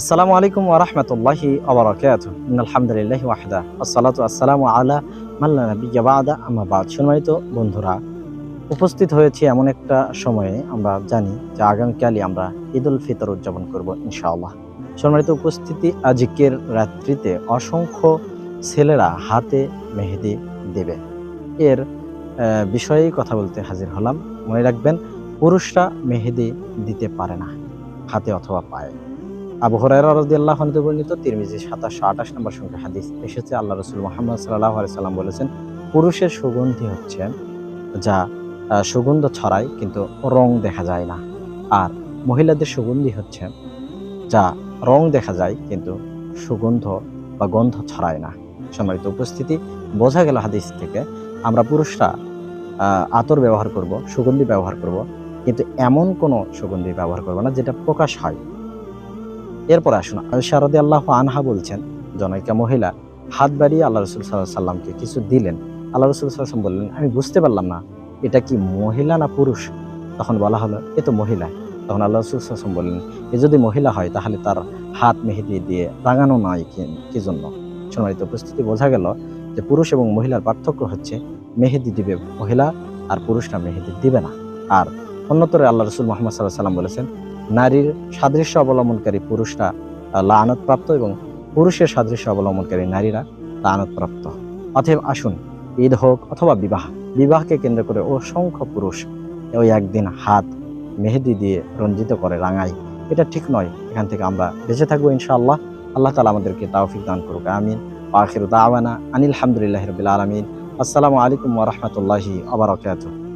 আসসালামু আলাইকুম ওরহমতুল্লাহি আবরাকাত আলহামদুলিল্লাহ ওয়াহদা আসসালাতু আসসালামু আলা মাল্লা নবিয়্যা বাদা। আম্মা বাদ। সম্মানিত বন্ধুরা, উপস্থিত হয়েছি এমন একটা সময়ে আমরা জানি যে আগামীকালই আমরা ঈদ উল ফিতর উদযাপন করব ইনশাআল্লাহ। সম্মানিত উপস্থিতি, আজকের রাত্রিতে অসংখ্য ছেলেরা হাতে মেহেদি দেবে। এর বিষয়েই কথা বলতে হাজির হলাম। মনে রাখবেন, পুরুষরা মেহেদি দিতে পারে না, হাতে অথবা পায়ে। আবু হরাইরা রাদিয়াল্লাহু আনহু বর্ণিত তিরমিজি সাতাশশো আঠাশ নম্বর সংখ্যা হাদিস এসেছে। আল্লাহ রসুল মোহাম্মদ সাল্লাহ সাল্লাম বলেছেন, পুরুষের সুগন্ধি হচ্ছে যা সুগন্ধ ছড়ায় কিন্তু রং দেখা যায় না। আর মহিলাদের সুগন্ধি হচ্ছে যা রং দেখা যায় কিন্তু সুগন্ধ বা গন্ধ ছড়ায় না। সম্মানিত উপস্থিতি, বোঝা গেল হাদিস থেকে, আমরা পুরুষরা আতর ব্যবহার করব, সুগন্ধি ব্যবহার করব, কিন্তু এমন কোনো সুগন্ধি ব্যবহার করব না যেটা প্রকাশ হয়। এরপর আসুন শারদে আল্লাহ আনহা বলছেন, জনৈকা মহিলা, হাত বাড়িয়ে আল্লাহ রসুল সাল্লাহ সাল্লামকে কিছু দিলেন। আল্লাহ রসুল সাল্লাম বললেন, আমি বুঝতে পারলাম না, এটা কি মহিলা না পুরুষ? তখন বলা হলো, এ তো মহিলা। তখন আল্লাহ রসুল সাল্লাম বললেন, এ যদি মহিলা হয়, তাহলে তার হাত মেহেদি দিয়ে রাঙানো নয় কি- কি জন্য? সম্মানিত উপস্থিতি, বোঝা গেল যে পুরুষ এবং মহিলার পার্থক্য হচ্ছে, মেহেদি দিবে মহিলা আর পুরুষরা মেহেদি দিবে না। আর অন্যতরে আল্লাহ রসুল মোহাম্মদ সাল্লাহ সাল্লাম বলেছেন নারীর সাদৃশ্য অবলম্বনকারী পুরুষরা লানত প্রাপ্ত এবং পুরুষের সাদৃশ্য অবলম্বনকারী নারীরা লানত প্রাপ্ত অতএব আসুন, ঈদ হোক অথবা বিবাহ, বিবাহকে কেন্দ্র করে অসংখ্য পুরুষ ওই একদিন হাত মেহেদি দিয়ে রঞ্জিত করে রাঙাই এটা ঠিক নয়, এখান থেকে আমরা বেঁচে থাকব ইনশাআল্লাহ। আল্লাহ তালা আমাদেরকে তাওফিক দান করুক, আমিন। আখির দাওয়ানা আনিল হামদুলিল্লাহ রবিল আলমিন। আসসালামু আলাইকুম ওরহমতুল্লাহি আবরকাত